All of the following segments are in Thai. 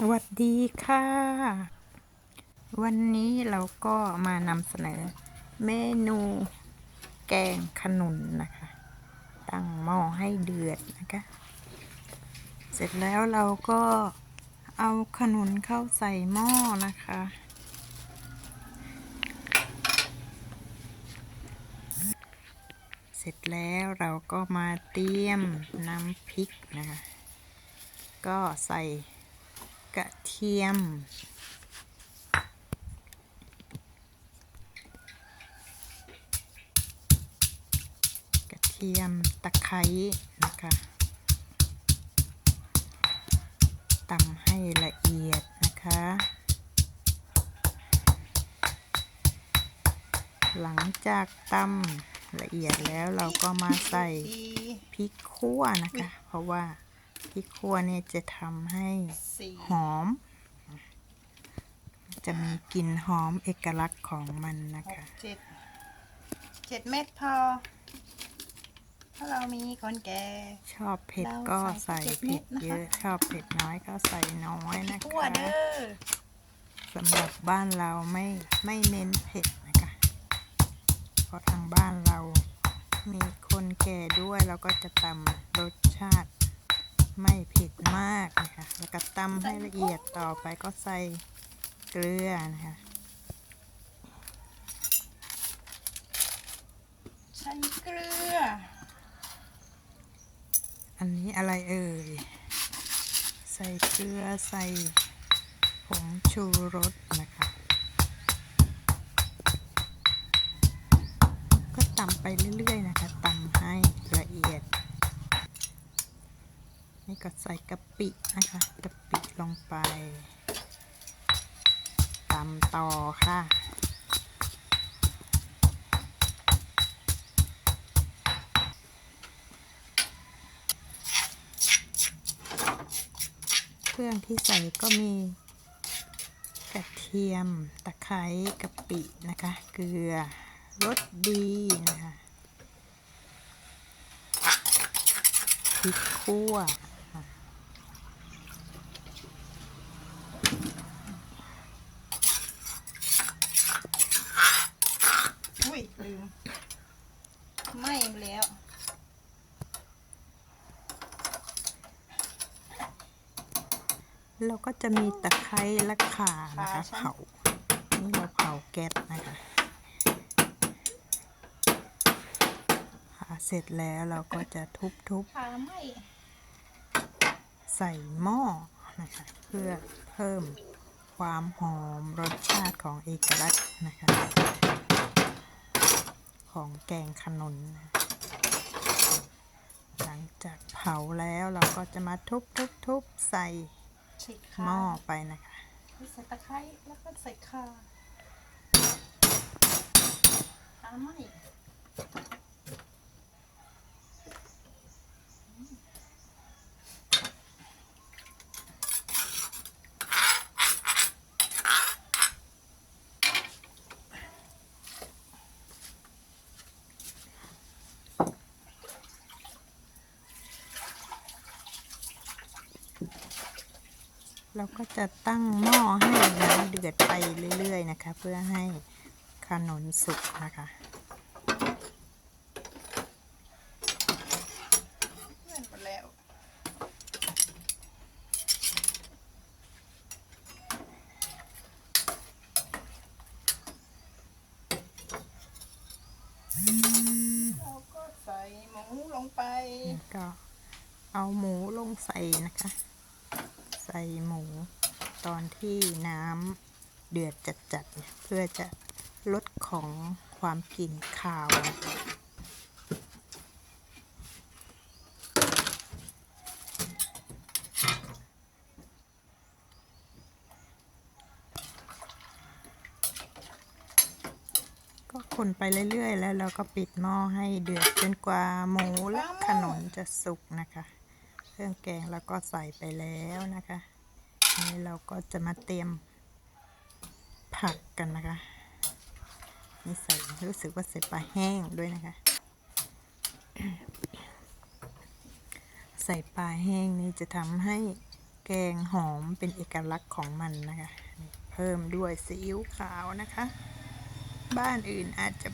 สวัสดีค่ะ วันนี้เราก็มานำเสนอ เมนูแกงขนุนนะคะ ตั้งหม้อให้เดือดนะคะ เสร็จแล้วเราก็เอาขนุนเข้าใส่หม้อนะคะ เสร็จแล้วเราก็มาเตรียมน้ำพริกนะคะ ก็ใส่ กระเทียม กระเทียมตะไคร้นะคะตำให้ละเอียดนะคะ หลังจากตำละเอียดแล้วเราก็มาใส่พริกขั่วนะคะ เพราะว่า พริกขั่วเนี่ยจะทำให้สี่หอม จะมีกลิ่นหอมเอกลักษณ์ของมันนะหกคะเจ็ดเจ็ดเม็ดพอ ถ้าเรามีคนแก่ ชอบเผ็ดเราก็ใส่ใส่เจ็ดเม็เผ็ดดนะคะเยอะ ชอบเผ็ดน้อยก็ใส่น้อยนะทั่วคะเด้อสำหรับบ้านเราไม่ไม่เน้นเผ็ดนะคะ เพราะทางบ้านเรามีคนแก่ด้วยเราก็จะตำรสชาติ ไม่เผ็ดมากนะคะ แล้วก็ตำให้ละเอียดต่อไปก็ใส่เกลือนะคะใส่เกลือ อันนี้อะไรเอ่ย ใส่เกลือใส่ผงชูรสนะคะ ก็ตำไปเรื่อยๆ นี่ก็ใส่กะปินะคะกะปิลงไปตำต่อค่ะเครื่องที่ใส่ก็มีกระเทียม ตะไคร้กะปินะคะ เกลือรสดีนะคะพริกคั่ว อุ้ ยลืมไหม่แล้วแล้วก็จะมีตะไคร้และข่านะคะเผานี่เราเผาแก๊สนะคะผ่าเสร็จแล้วเราก็จะทุบพาไหม่ๆใส่หม้อนะคะเพื่อเพิ่มความหอมรสชาติของเอกลักษณ์นะคะ ของแกงขนุนนะหลังจากเผาแล้วเราก็จะมาทุบๆๆใส่ใส่หข่าม้อไปนะคะใส่ตะไคร้แล้วก็ใส่ข่าพาไหม่ เราก็จะตั้งหม้อให้น้ำเดือดไปเรื่อย ๆ นะคะ เพื่อให้ขนมสุกนะคะเพื่อนหมดแล้วเราก็ใส่หมูลงไปแล้วก็เอาหมูลงใส่นะคะ ใส่หมูตอนที่น้ำเดือดจัดๆ เพื่อจะลดของความกลิ่นคาว ก็คนไปเรื่อยๆ แล้วเราก็ปิดหม้อให้เดือดจนกว่าหมูและขนมจะสุกนะคะ เครื่องแกงเราก็ใส่ไปแล้วนะคะนี้เราก็จะมาเตรียมผักกันนะคะนี่ใส่รู้สึกว่าใส่ปลาแห้งด้วยนะคะ ใส่ปลาแห้งนี่จะทำให้แกงหอมเป็นเอกลักษณ์ของมันนะคะ เพิ่มด้วยซีอิ๊วขาวนะคะ บ้านอื่นอาจจะ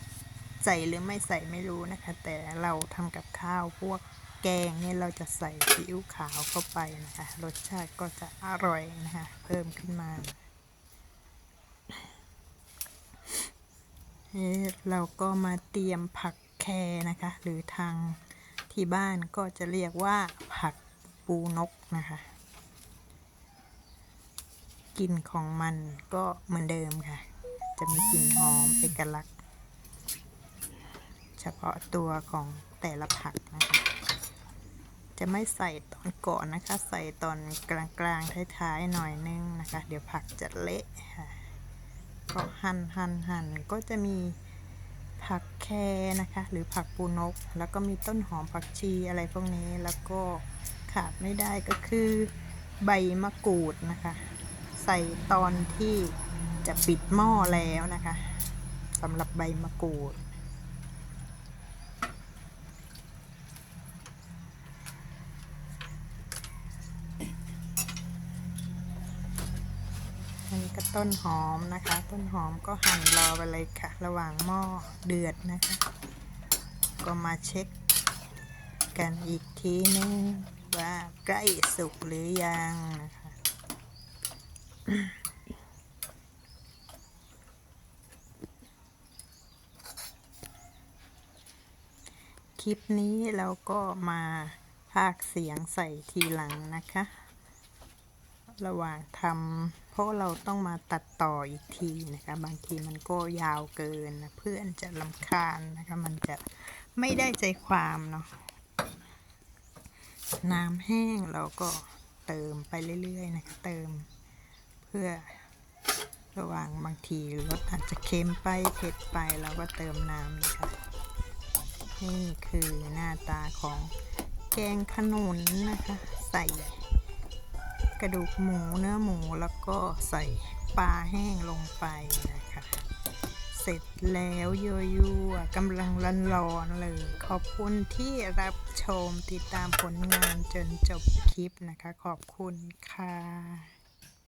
ใส่หรือไม่ใส่ไม่รู้นะคะ แต่เราทำกับข้าวพวก แกงเนี่ยเราจะใส่ซีอิ๊วขาวเข้าไปนะคะ รสชาติก็จะอร่อยนะคะ เพิ่มขึ้นมาเอ๊ะเราก็มาเตรียมผักแครนะคะ หรือทางที่บ้านก็จะเรียกว่าผักปูนกนะคะกลิ่นของมันก็เหมือนเดิมค่ะ จะมีกลิ่นหอมเอกลักษณ์ เฉพาะตัวของแต่ละผักนะคะ จะไม่ใส่ตอนก่อนนะคะ ใส่ตอนกลางๆท้ายๆหน่อยนึงนะคะ เดี๋ยวผักจะเละค่ะก็หั่นหั่นหั่นก็จะมีผักแครนะคะ หรือผักปูนก แล้วก็มีต้นหอมผักชีอะไรพวกนี้แล้วก็ขาดไม่ได้ก็คือใบมะกรูดนะคะ ใส่ตอนที่จะปิดหม้อแล้วนะคะสำหรับใบมะกรูด อันนี้ก็ ต้นหอมนะคะ ต้นหอมก็หั่นรอไปเลยค่ะ ระหว่างหม้อเดือดนะคะ ก็มาเช็ค กันอีกทีนึงว่าใกล้สุกหรือยังนะคะคลิปนี้เราก็มาพากเสียงใส่ทีหลังนะคะ ระหว่างทำเพราะเราต้องมาตัดต่ออีกทีนะคะ บางทีมันก็ยาวเกินนะเพื่อนจะลำคาญนะคะ มันจะไม่ได้ใจความเนาะน้ำแห้งเราก็เติมไปเรื่อยๆนะคะเติมเพื่อระหว่างบางทีรสอาจจะเค็มไปเผ็ดไปเราก็เติมน้ำนะคะนี่คือหน้าตาของแกงขนุนนะคะ ใส่ กระดูกหมูเนื้อหมูแล้วก็ใส่ปลาแห้งลงไปนะคะ เสร็จแล้วยั่วๆกำลังร้อนๆเลย ขอบคุณที่รับชมติดตามผลงานจนจบคลิปนะคะ ขอบคุณค่ะ